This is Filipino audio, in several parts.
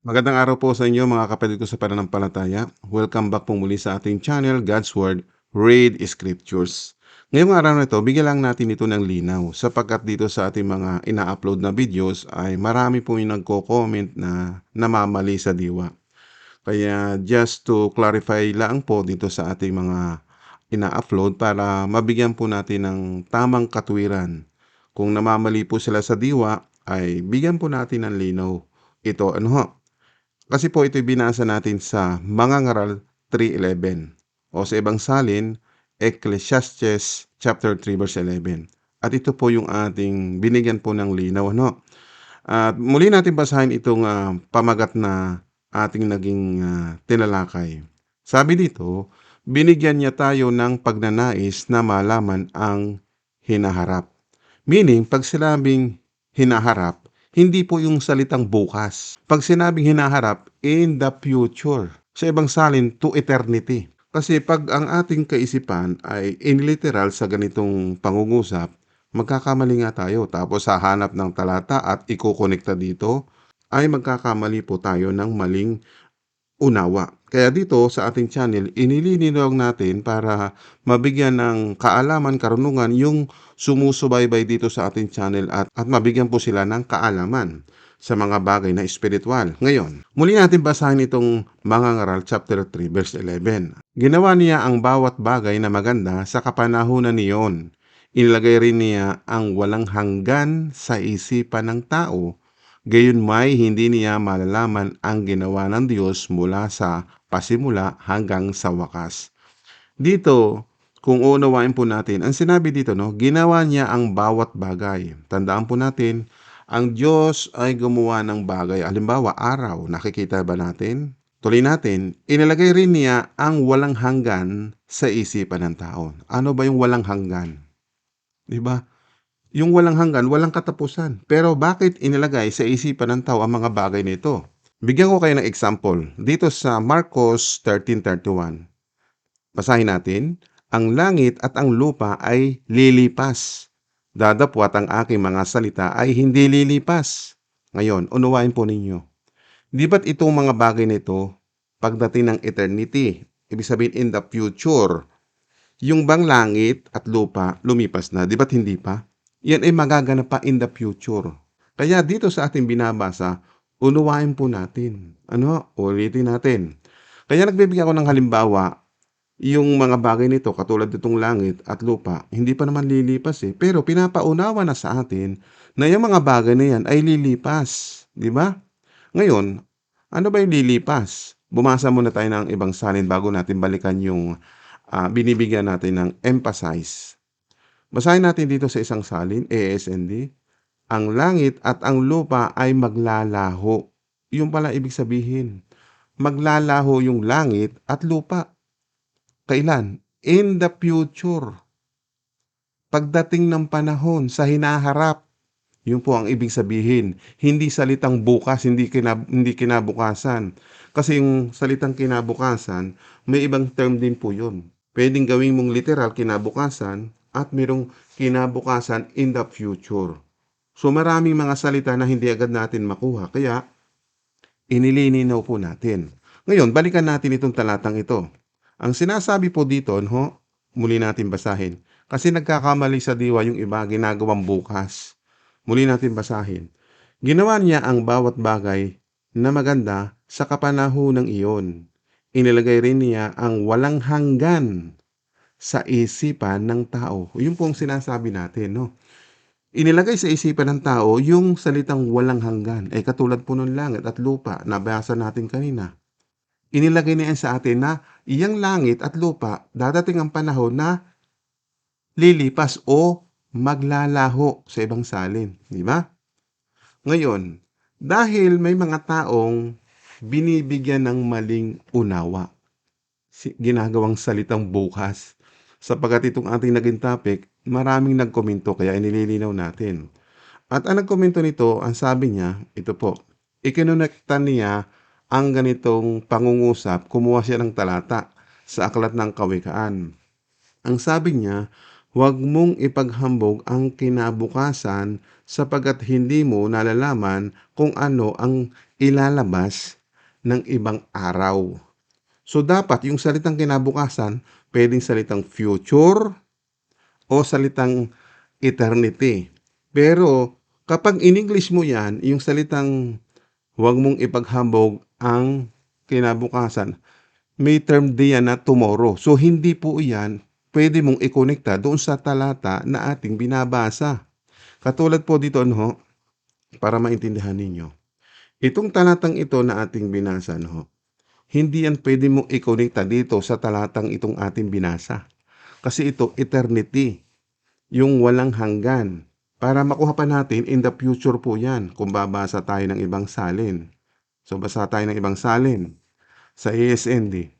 Magandang araw po sa inyo mga kapatid ko sa pananampalataya. Welcome back po muli sa ating channel, God's Word, Read Scriptures. Ngayong araw na ito, bigyan lang natin ito ng linaw sapagkat dito sa ating mga ina-upload na videos ay marami po yung nagko-comment na namamali sa diwa. Kaya just to clarify lang po dito sa ating mga ina-upload para mabigyan po natin ng tamang katwiran. Kung namamali po sila sa diwa, ay bigyan po natin ng linaw. Ito ano ho, kasi po ito binasa natin sa Mga Ngaral 3.11 o sa ibang salin, Ecclesiastes chapter 3 verse 11. At ito po yung ating binigyan po ng linaw. Ano? At muli natin basahin itong uh, pamagat na ating naging uh, tinalakay. Sabi dito, binigyan niya tayo ng pagnanais na malaman ang hinaharap. Meaning, pag sinabing hinaharap, hindi po yung salitang bukas. Pag sinabing hinaharap, in the future. Sa ibang salin, to eternity. Kasi pag ang ating kaisipan ay inliteral sa ganitong pangungusap, magkakamali nga tayo. Tapos hahanap ng talata at ikukonekta dito, ay magkakamali po tayo ng maling unawa. Kaya dito sa ating channel, inililinaw natin para mabigyan ng kaalaman, karunungan yung sumusubaybay dito sa ating channel at, at mabigyan po sila ng kaalaman sa mga bagay na espiritual. Ngayon, muli natin basahin itong mga ngaral chapter 3 verse 11. Ginawa niya ang bawat bagay na maganda sa kapanahunan niyon. Inilagay rin niya ang walang hanggan sa isipan ng tao Gayon may hindi niya malalaman ang ginawa ng Diyos mula sa pasimula hanggang sa wakas. Dito, kung uunawain po natin, ang sinabi dito, no, ginawa niya ang bawat bagay. Tandaan po natin, ang Diyos ay gumawa ng bagay. Halimbawa, araw, nakikita ba natin? Tuloy natin, inilagay rin niya ang walang hanggan sa isipan ng tao. Ano ba yung walang hanggan? 'Di ba? Yung walang hanggan, walang katapusan. Pero bakit inilagay sa isipan ng tao ang mga bagay nito? Bigyan ko kayo ng example. Dito sa Marcos 13.31. Basahin natin. Ang langit at ang lupa ay lilipas. Dadapwat ang aking mga salita ay hindi lilipas. Ngayon, unawain po ninyo. Di ba't itong mga bagay nito, pagdating ng eternity, ibig sabihin in the future, yung bang langit at lupa lumipas na, di ba't hindi pa? yan ay magaganap pa in the future. Kaya dito sa ating binabasa, unuwain po natin. Ano? Ulitin natin. Kaya nagbibigay ako ng halimbawa, yung mga bagay nito, katulad nitong langit at lupa, hindi pa naman lilipas eh. Pero pinapaunawa na sa atin na yung mga bagay na yan ay lilipas. Di ba? Ngayon, ano ba yung lilipas? Bumasa muna tayo ng ibang salin bago natin balikan yung uh, binibigyan natin ng emphasize. Basahin natin dito sa isang salin, ASND. Ang langit at ang lupa ay maglalaho. Yung pala ibig sabihin. Maglalaho yung langit at lupa. Kailan? In the future. Pagdating ng panahon sa hinaharap. Yun po ang ibig sabihin. Hindi salitang bukas, hindi, kinab hindi kinabukasan. Kasi yung salitang kinabukasan, may ibang term din po yun. Pwedeng gawin mong literal kinabukasan at mayroong kinabukasan in the future. So maraming mga salita na hindi agad natin makuha, kaya inililinaw po natin. Ngayon, balikan natin itong talatang ito. Ang sinasabi po dito, no, muli natin basahin. Kasi nagkakamali sa diwa yung iba ginagawang bukas. Muli natin basahin. Ginawa niya ang bawat bagay na maganda sa kapanahon ng iyon. Inilagay rin niya ang walang hanggan sa isipan ng tao. Yun po ang sinasabi natin, no? Inilagay sa isipan ng tao yung salitang walang hanggan. Eh katulad po ng langit at lupa, nabasa natin kanina. Inilagay niya sa atin na iyang langit at lupa, dadating ang panahon na lilipas o maglalaho sa ibang salin. Di ba? Ngayon, dahil may mga taong binibigyan ng maling unawa, ginagawang salitang bukas, Sapagat itong ating naging topic, maraming nagkomento kaya inililinaw natin. At ang nagkomento nito, ang sabi niya, ito po, ikinonekta niya ang ganitong pangungusap, kumuha siya ng talata sa aklat ng kawikaan. Ang sabi niya, huwag mong ipaghambog ang kinabukasan sapagkat hindi mo nalalaman kung ano ang ilalabas ng ibang araw. So dapat yung salitang kinabukasan, pwedeng salitang future o salitang eternity. Pero kapag in English mo yan, yung salitang huwag mong ipaghambog ang kinabukasan, may term din yan na tomorrow. So hindi po yan pwede mong ikonekta doon sa talata na ating binabasa. Katulad po dito, no, para maintindihan ninyo. Itong talatang ito na ating binasa, no, hindi yan pwede mong ikonekta dito sa talatang itong ating binasa. Kasi ito, eternity. Yung walang hanggan. Para makuha pa natin, in the future po yan, kung babasa tayo ng ibang salin. So, basa tayo ng ibang salin sa ASND.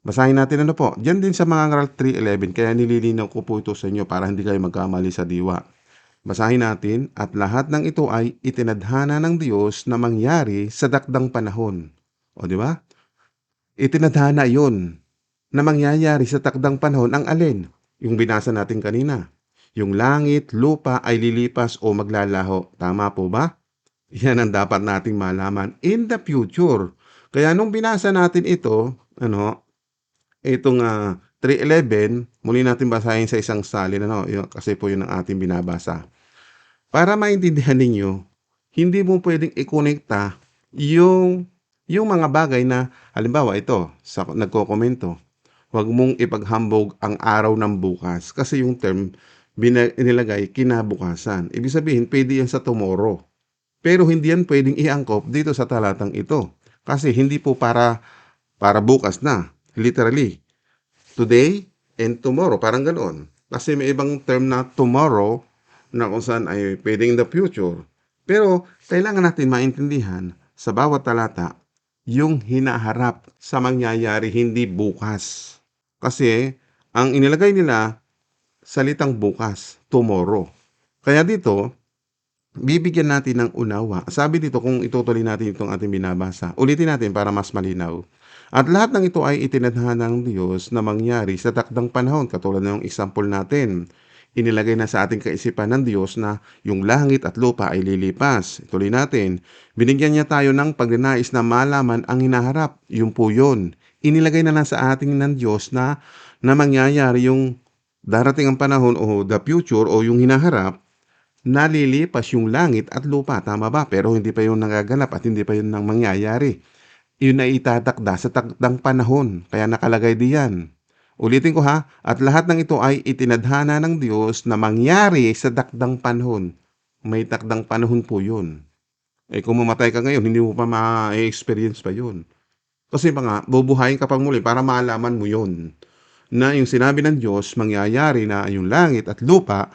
Basahin natin ano po. Diyan din sa mga ngaral 3.11, kaya nililinaw ko po ito sa inyo para hindi kayo magkamali sa diwa. Basahin natin, at lahat ng ito ay itinadhana ng Diyos na mangyari sa dakdang panahon. O di ba? Itinadhana yon na mangyayari sa takdang panahon ang alin? Yung binasa natin kanina. Yung langit, lupa ay lilipas o maglalaho. Tama po ba? Yan ang dapat nating malaman in the future. Kaya nung binasa natin ito, ano, itong ah, 3.11, muli natin basahin sa isang salin, ano, yun, kasi po yun ang ating binabasa. Para maintindihan ninyo, hindi mo pwedeng ikonekta yung, yung mga bagay na, halimbawa ito, sa nagkokomento, huwag mong ipaghambog ang araw ng bukas. Kasi yung term, bina- inilagay kinabukasan. Ibig sabihin, pwede yan sa tomorrow. Pero hindi yan pwedeng iangkop dito sa talatang ito. Kasi hindi po para para bukas na. Literally. Today and tomorrow. Parang ganoon. Kasi may ibang term na tomorrow na kung saan ay pwedeng in the future. Pero kailangan natin maintindihan sa bawat talata yung hinaharap sa mangyayari hindi bukas. Kasi ang inilagay nila salitang bukas, tomorrow. Kaya dito, bibigyan natin ng unawa. Sabi dito kung itutuloy natin itong ating binabasa. Ulitin natin para mas malinaw. At lahat ng ito ay itinadhana ng Diyos na mangyari sa takdang panahon. Katulad ng example natin. Inilagay na sa ating kaisipan ng Diyos na yung langit at lupa ay lilipas. Ituloy natin. Binigyan niya tayo ng pagnanais na malaman ang hinaharap. Yung po yun. Inilagay na lang sa ating ng Diyos na, na mangyayari yung darating ang panahon o the future o yung hinaharap nalilipas yung langit at lupa. Tama ba? Pero hindi pa yun nagaganap at hindi pa yun nang mangyayari. Yun ay itatakda sa takdang panahon. Kaya nakalagay diyan. Ulitin ko ha, at lahat ng ito ay itinadhana ng Diyos na mangyari sa takdang panahon. May takdang panahon po yun. Eh kung mamatay ka ngayon, hindi mo pa ma-experience pa yun. Kasi mga, bubuhayin ka pang muli para malaman mo yun. Na yung sinabi ng Diyos, mangyayari na yung langit at lupa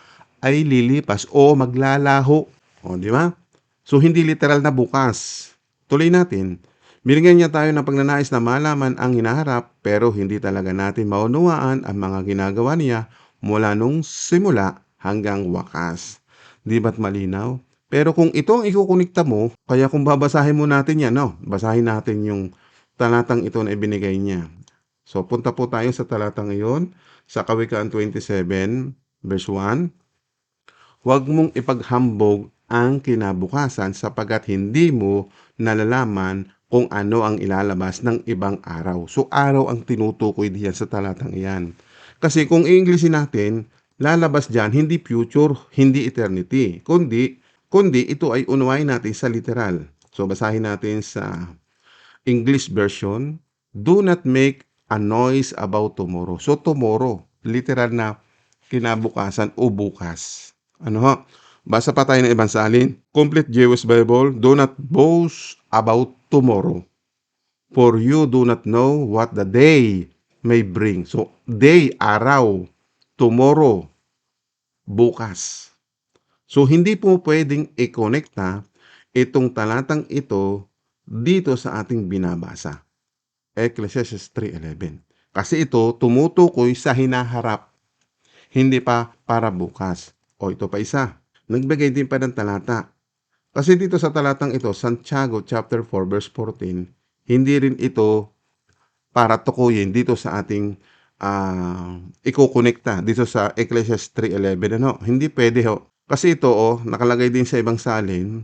ay lilipas o maglalaho. O, di ba? So, hindi literal na bukas. Tuloy natin. Binigyan niya tayo ng pagnanais na malaman ang hinaharap pero hindi talaga natin maunawaan ang mga ginagawa niya mula nung simula hanggang wakas. Di ba't malinaw? Pero kung ito ang ikukunikta mo, kaya kung babasahin mo natin yan, no? basahin natin yung talatang ito na ibinigay niya. So, punta po tayo sa talatang iyon sa Kawikaan 27, verse 1. Huwag mong ipaghambog ang kinabukasan sapagat hindi mo nalalaman kung ano ang ilalabas ng ibang araw. So, araw ang tinutukoy diyan sa talatang iyan. Kasi kung i-Englishin natin, lalabas diyan hindi future, hindi eternity, kundi, kundi ito ay unawain natin sa literal. So, basahin natin sa English version, Do not make a noise about tomorrow. So, tomorrow, literal na kinabukasan o bukas. Ano ho? Basa pa tayo ng ibang salin. Complete Jewish Bible, do not boast about tomorrow. For you do not know what the day may bring. So, day, araw, tomorrow, bukas. So, hindi po pwedeng i-connecta itong talatang ito dito sa ating binabasa. Ecclesiastes 3.11. Kasi ito tumutukoy sa hinaharap, hindi pa para bukas. O ito pa isa. Nagbigay din pa ng talata. Kasi dito sa talatang ito, Santiago chapter 4 verse 14, hindi rin ito para tukuyin dito sa ating ah, ikokonekta dito sa Ecclesiastes 3:11 ano, hindi puwede ho. Kasi ito oh, nakalagay din sa ibang salin,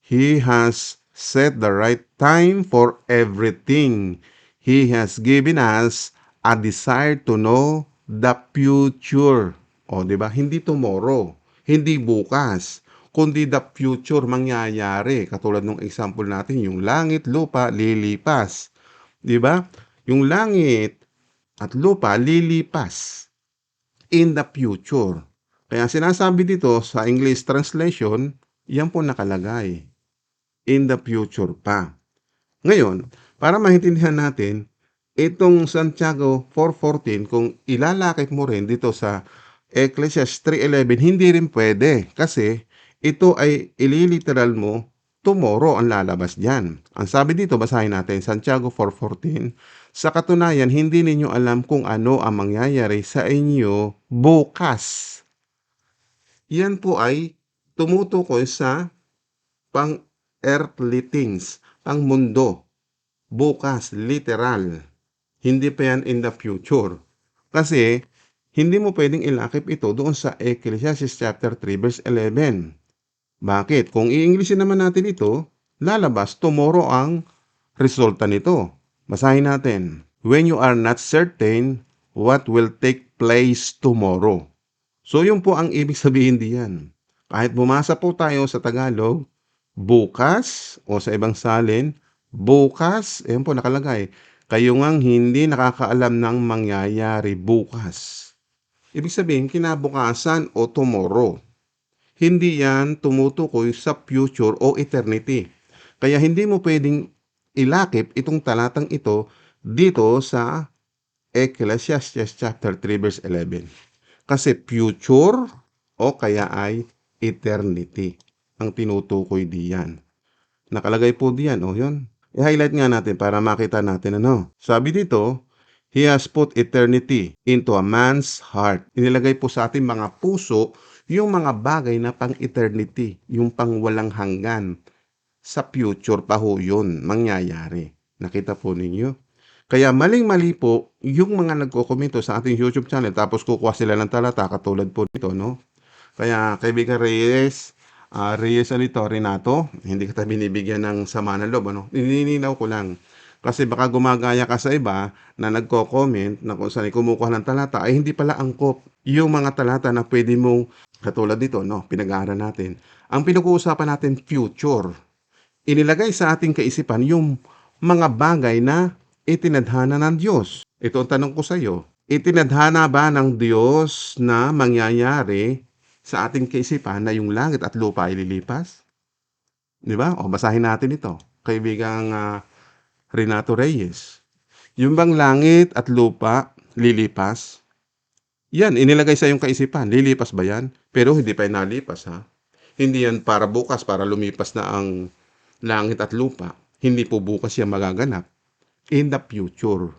He has set the right time for everything. He has given us a desire to know the future. O, di ba? Hindi tomorrow, hindi bukas, kundi the future mangyayari. Katulad ng example natin, yung langit, lupa, lilipas. Di ba? Yung langit at lupa lilipas in the future. Kaya sinasabi dito sa English translation, yan po nakalagay. In the future pa. Ngayon, para maintindihan natin, itong Santiago 4.14, kung ilalakip mo rin dito sa Ecclesiastes 3.11, hindi rin pwede kasi ito ay ililiteral mo tomorrow ang lalabas diyan. Ang sabi dito, basahin natin, Santiago 4.14, sa katunayan, hindi ninyo alam kung ano ang mangyayari sa inyo bukas. Yan po ay tumutukoy sa pang-earthly things, pang-mundo, bukas, literal. Hindi pa yan in the future. Kasi, hindi mo pwedeng ilakip ito doon sa Ecclesiastes chapter 3 verse 11. Bakit? Kung i-Englishin naman natin ito, lalabas tomorrow ang resulta nito. Basahin natin. When you are not certain what will take place tomorrow. So yun po ang ibig sabihin diyan. Kahit bumasa po tayo sa Tagalog, bukas o sa ibang salin, bukas, ayun po nakalagay, kayo ngang hindi nakakaalam ng mangyayari bukas. Ibig sabihin, kinabukasan o tomorrow. Hindi yan tumutukoy sa future o eternity. Kaya hindi mo pwedeng ilakip itong talatang ito dito sa Ecclesiastes chapter 3 verse 11. Kasi future o kaya ay eternity ang tinutukoy diyan. Nakalagay po diyan, oh yun. I-highlight nga natin para makita natin ano. Sabi dito, He has put eternity into a man's heart. Inilagay po sa ating mga puso yung mga bagay na pang-eternity, yung pang walang hanggan. Sa future pa ho yun mangyayari. Nakita po ninyo? Kaya maling-mali po yung mga nagko-komento sa ating YouTube channel tapos kukuha sila ng talata katulad po nito, no? Kaya kaibigan Reyes, uh, Reyes Alito, Renato, hindi kita binibigyan ng sama ng loob, ano? Nininaw ko lang. Kasi baka gumagaya ka sa iba na nagko-comment na kung saan kumukuha ng talata ay hindi pala angkop yung mga talata na pwede mong katulad dito, no? Pinag-aaral natin. Ang pinag-uusapan natin future. Inilagay sa ating kaisipan yung mga bagay na itinadhana ng Diyos. Ito ang tanong ko sa iyo. Itinadhana ba ng Diyos na mangyayari sa ating kaisipan na yung langit at lupa ay lilipas? Di ba? O basahin natin ito. Kaibigang uh, Renato Reyes. Yung bang langit at lupa lilipas? Yan, inilagay sa iyong kaisipan. Lilipas ba yan? Pero hindi pa yan nalipas ha. Hindi yan para bukas, para lumipas na ang langit at lupa. Hindi po bukas yan magaganap. In the future,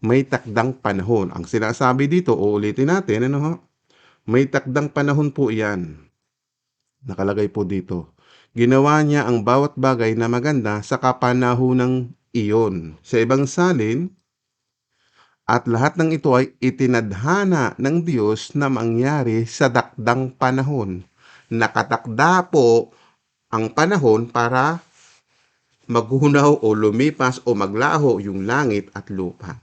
may takdang panahon. Ang sinasabi dito, uulitin natin, ano ha? May takdang panahon po yan. Nakalagay po dito. Ginawa niya ang bawat bagay na maganda sa kapanahonang iyon. Sa ibang salin, at lahat ng ito ay itinadhana ng Diyos na mangyari sa dakdang panahon. Nakatakda po ang panahon para maghunaw o lumipas o maglaho yung langit at lupa.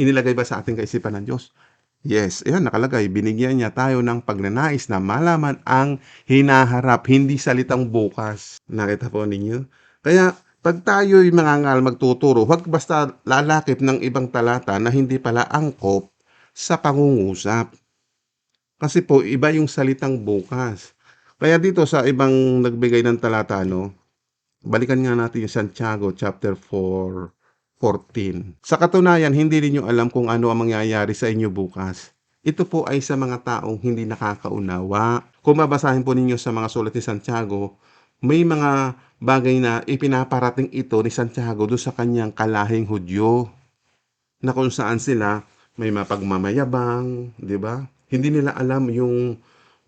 Inilagay ba sa ating kaisipan ng Diyos? Yes, yan nakalagay. Binigyan niya tayo ng pagnanais na malaman ang hinaharap, hindi salitang bukas. Nakita po ninyo? Kaya pag tayo'y mangangal magtuturo, huwag basta lalakip ng ibang talata na hindi pala angkop sa pangungusap. Kasi po, iba yung salitang bukas. Kaya dito sa ibang nagbigay ng talata, no, balikan nga natin yung Santiago chapter 4, 14. Sa katunayan, hindi ninyo alam kung ano ang mangyayari sa inyo bukas. Ito po ay sa mga taong hindi nakakaunawa. Kung mabasahin po ninyo sa mga sulat ni Santiago, may mga bagay na ipinaparating ito ni Santiago do sa kanyang kalahing Hudyo na kung saan sila may mapagmamayabang, di ba? Hindi nila alam yung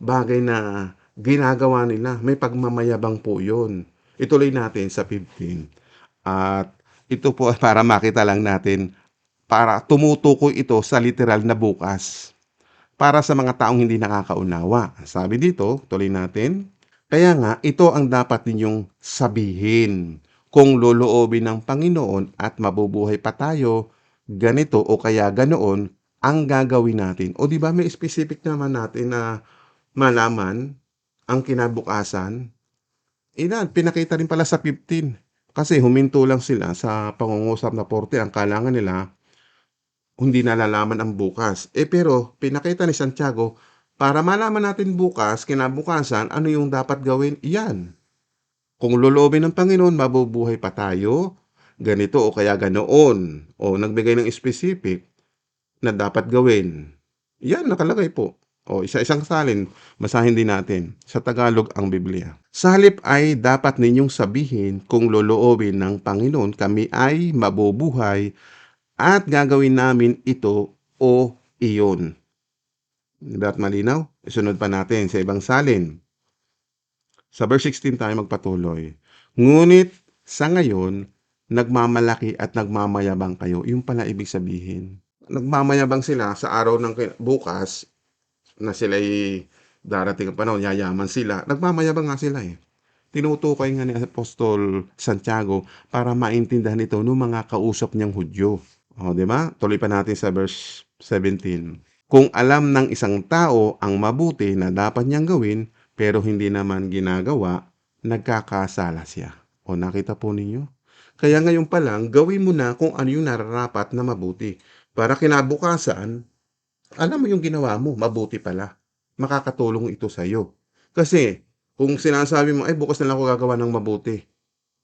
bagay na ginagawa nila. May pagmamayabang po yun. Ituloy natin sa 15. At ito po para makita lang natin para tumutukoy ito sa literal na bukas. Para sa mga taong hindi nakakaunawa. Sabi dito, tuloy natin. Kaya nga, ito ang dapat ninyong sabihin. Kung loloobin ng Panginoon at mabubuhay pa tayo, ganito o kaya ganoon ang gagawin natin. O di ba may specific naman natin na malaman ang kinabukasan? Ilan, pinakita rin pala sa 15. Kasi huminto lang sila sa pangungusap na 40. Ang kalangan nila, hindi nalalaman ang bukas. Eh pero, pinakita ni Santiago, para malaman natin bukas, kinabukasan, ano yung dapat gawin? Iyan. Kung loloobin ng Panginoon, mabubuhay pa tayo, ganito o kaya ganoon. O nagbigay ng specific na dapat gawin. Yan, nakalagay po. O isa-isang salin, basahin din natin. Sa Tagalog ang Biblia. Sa halip ay dapat ninyong sabihin kung loloobin ng Panginoon kami ay mabubuhay at gagawin namin ito o iyon. Di ba malinaw? Isunod pa natin sa ibang salin. Sa verse 16 tayo magpatuloy. Ngunit sa ngayon, nagmamalaki at nagmamayabang kayo. Yung pala ibig sabihin. Nagmamayabang sila sa araw ng bukas na sila'y darating ang panahon, yayaman sila. Nagmamayabang nga sila eh. Tinutukoy nga ni Apostol Santiago para maintindihan ito ng mga kausap niyang Hudyo. O, di ba? Tuloy pa natin sa verse 17. Kung alam ng isang tao ang mabuti na dapat niyang gawin, pero hindi naman ginagawa, nagkakasala siya. O nakita po ninyo? Kaya ngayon pa lang, gawin mo na kung ano yung nararapat na mabuti. Para kinabukasan, alam mo yung ginawa mo, mabuti pala. Makakatulong ito sa iyo. Kasi, kung sinasabi mo, ay bukas na lang ako gagawa ng mabuti.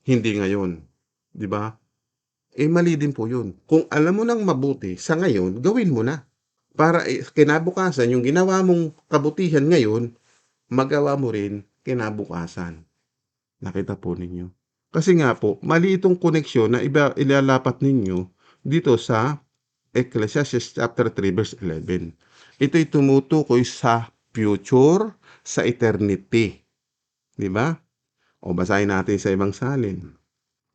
Hindi ngayon. Di ba? Eh, mali din po yun. Kung alam mo ng mabuti, sa ngayon, gawin mo na. Para eh, kinabukasan, yung ginawa mong kabutihan ngayon, magawa mo rin kinabukasan. Nakita po ninyo. Kasi nga po, mali itong koneksyon na iba ilalapat ninyo dito sa Ecclesiastes chapter 3 verse 11. Ito'y tumutukoy sa future, sa eternity. Di ba? O basahin natin sa ibang salin.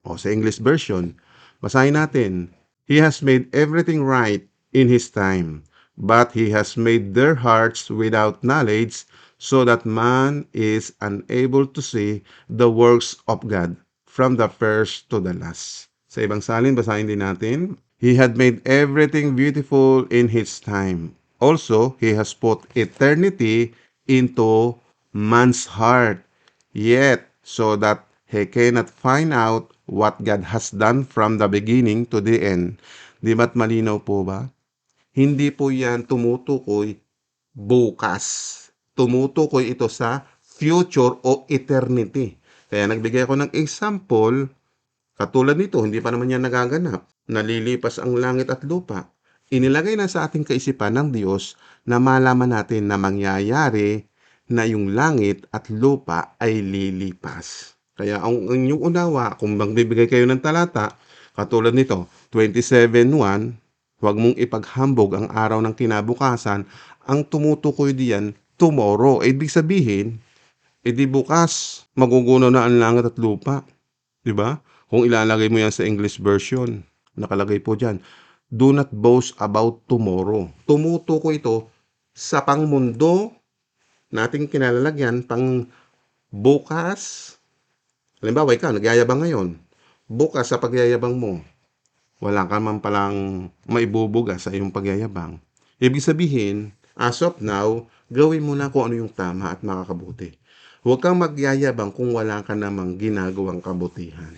O sa English version, basahin natin. He has made everything right in His time, but He has made their hearts without knowledge, so that man is unable to see the works of God from the first to the last. Sa ibang salin, basahin din natin. He had made everything beautiful in His time. Also, He has put eternity into man's heart. Yet, so that he cannot find out what God has done from the beginning to the end. Di ba't malinaw po ba? Hindi po yan tumutukoy bukas. Tumutukoy ito sa future o eternity. Kaya nagbigay ako ng example, katulad nito, hindi pa naman yan nagaganap. Nalilipas ang langit at lupa. Inilagay na sa ating kaisipan ng Diyos na malaman natin na mangyayari na yung langit at lupa ay lilipas. Kaya ang inyong unawa, kung magbibigay kayo ng talata, katulad nito, 27.1, huwag mong ipaghambog ang araw ng kinabukasan, ang tumutukoy diyan, tomorrow. Eh, Ibig sabihin, edi bukas, magugunaw na ang langit at lupa. Di ba? Kung ilalagay mo yan sa English version, nakalagay po dyan, do not boast about tomorrow. Tumutukoy ito sa pangmundo nating kinalalagyan pang bukas. Halimbawa, ikaw, nagyayabang ngayon. Bukas sa pagyayabang mo, wala ka man palang maibubuga sa iyong pagyayabang. Ibig sabihin, as of now, gawin mo na kung ano yung tama at makakabuti. Huwag kang magyayabang kung wala ka namang ginagawang kabutihan.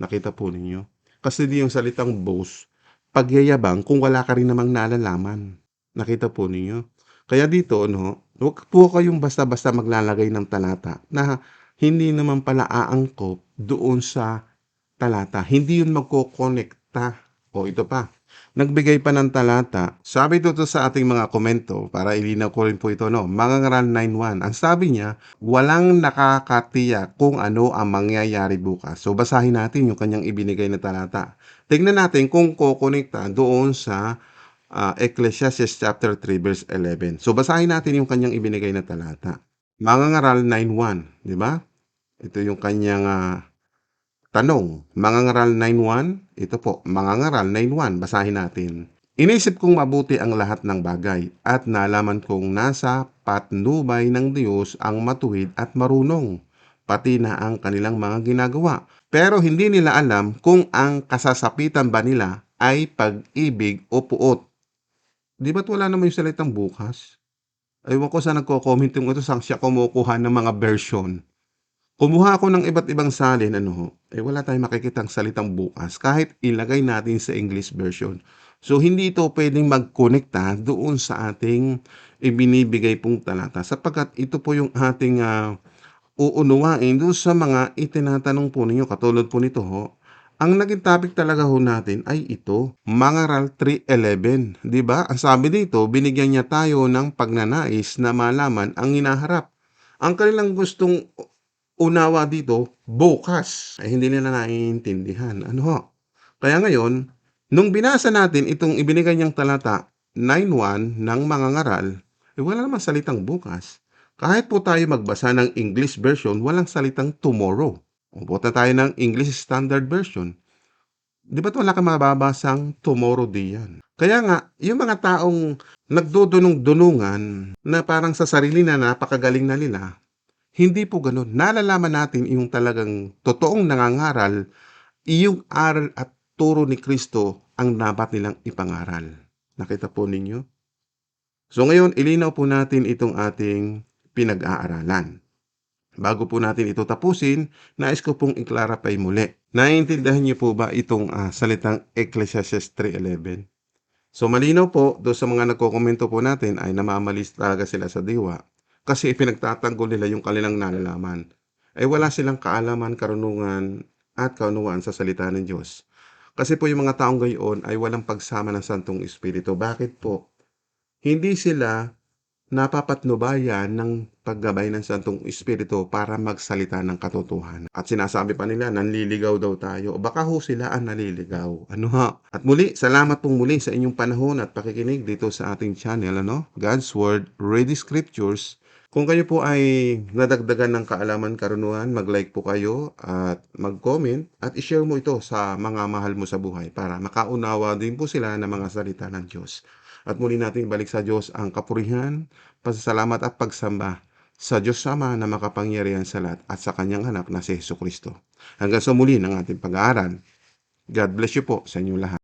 Nakita po ninyo? Kasi di yung salitang boast, pagyayabang kung wala ka rin namang nalalaman. Nakita po ninyo? Kaya dito, no, huwag po kayong basta-basta maglalagay ng talata na hindi naman pala aangkop doon sa talata. Hindi yun magkokonekta. O ito pa, nagbigay pa ng talata. Sabi dito sa ating mga komento, para ilinaw ko rin po ito, no? Mangangaral 9.1. Ang sabi niya, walang nakakatiyak kung ano ang mangyayari bukas. So, basahin natin yung kanyang ibinigay na talata. Tingnan natin kung kokonekta doon sa uh, Ecclesiastes chapter 3 verse 11. So, basahin natin yung kanyang ibinigay na talata. Mangangaral 9.1, di ba? Ito yung kanyang uh, Tanong, Mangangaral 9.1? Ito po, Mangangaral 9.1, basahin natin. Inisip kong mabuti ang lahat ng bagay at nalaman kong nasa patnubay ng Diyos ang matuwid at marunong, pati na ang kanilang mga ginagawa. Pero hindi nila alam kung ang kasasapitan ba nila ay pag-ibig o puot. Di ba't wala naman yung salitang bukas? Ewan ko sa nagko-comment yung ito saan siya kumukuha ng mga version. Kumuha ako ng iba't ibang salin, ano ho, eh wala tayong makikitang salitang bukas kahit ilagay natin sa English version. So, hindi ito pwedeng magkonekta doon sa ating ibinibigay pong talata sapagkat ito po yung ating ah, uunuwain doon sa mga itinatanong po ninyo katulad po nito ho. Ang naging topic talaga ho natin ay ito, Mangaral 3.11. Di ba? Ang sabi dito, binigyan niya tayo ng pagnanais na malaman ang hinaharap. Ang kanilang gustong unawa dito, bukas. Ay hindi nila naiintindihan. Ano ho? Kaya ngayon, nung binasa natin itong ibinigay niyang talata 9.1 ng mga ngaral, eh wala naman salitang bukas. Kahit po tayo magbasa ng English version, walang salitang tomorrow. Umpot na tayo ng English Standard Version. Di ba't wala kang mababasang tomorrow diyan? Kaya nga, yung mga taong nagdudunong-dunungan na parang sa sarili na napakagaling na nila, hindi po ganun. Nalalaman natin yung talagang totoong nangangaral, iyong aral at turo ni Kristo ang dapat nilang ipangaral. Nakita po ninyo? So ngayon, ilinaw po natin itong ating pinag-aaralan. Bago po natin ito tapusin, nais ko pong i-clarify muli. Naiintindihan niyo po ba itong ah, salitang Ecclesiastes 3.11? So malinaw po, do sa mga nagkokomento po natin ay namamalis talaga sila sa diwa kasi pinagtatanggol nila yung kanilang nalalaman. Ay wala silang kaalaman, karunungan at kaunuan sa salita ng Diyos. Kasi po yung mga taong gayon ay walang pagsama ng Santong Espiritu. Bakit po? Hindi sila napapatnubayan ng paggabay ng Santong Espiritu para magsalita ng katotohanan. At sinasabi pa nila, nanliligaw daw tayo. O baka ho sila ang naliligaw. Ano ha? At muli, salamat pong muli sa inyong panahon at pakikinig dito sa ating channel, ano? God's Word, Ready Scriptures. Kung kayo po ay nadagdagan ng kaalaman, karunungan, mag-like po kayo at mag-comment at i-share mo ito sa mga mahal mo sa buhay para makaunawa din po sila ng mga salita ng Diyos. At muli natin ibalik sa Diyos ang kapurihan, pasasalamat at pagsamba sa Diyos Sama na makapangyarihan sa lahat at sa kanyang anak na si Yesu Kristo. Hanggang sa muli ng ating pag-aaral. God bless you po sa inyong lahat.